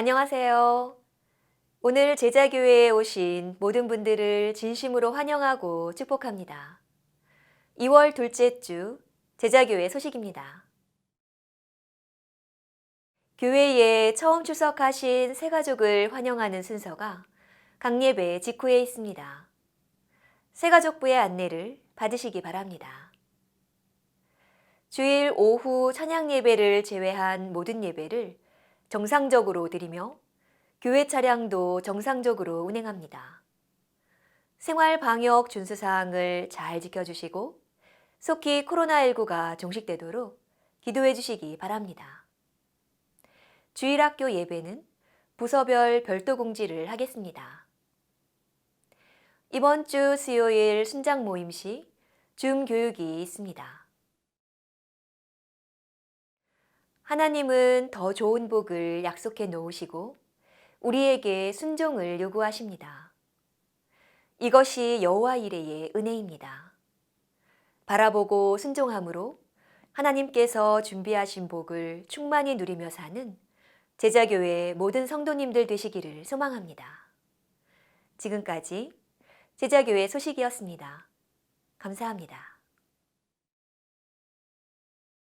안녕하세요. 오늘 제자교회에 오신 모든 분들을 진심으로 환영하고 축복합니다. 2월 둘째 주 제자교회 소식입니다. 교회에 처음 출석하신 새 가족을 환영하는 순서가 강예배 직후에 있습니다. 새 가족부의 안내를 받으시기 바랍니다. 주일 오후 찬양 예배를 제외한 모든 예배를 정상적으로 드리며 교회 차량도 정상적으로 운행합니다. 생활 방역 준수 사항을 잘 지켜주시고 속히 코로나19가 종식되도록 기도해 주시기 바랍니다. 주일학교 예배는 부서별 별도 공지를 하겠습니다. 이번 주 수요일 순장 모임 시 줌 교육이 있습니다. 하나님은 더 좋은 복을 약속해 놓으시고 우리에게 순종을 요구하십니다. 이것이 여호와 이레의 은혜입니다. 바라보고 순종함으로 하나님께서 준비하신 복을 충만히 누리며 사는 제자교회 모든 성도님들 되시기를 소망합니다. 지금까지 제자교회 소식이었습니다. 감사합니다.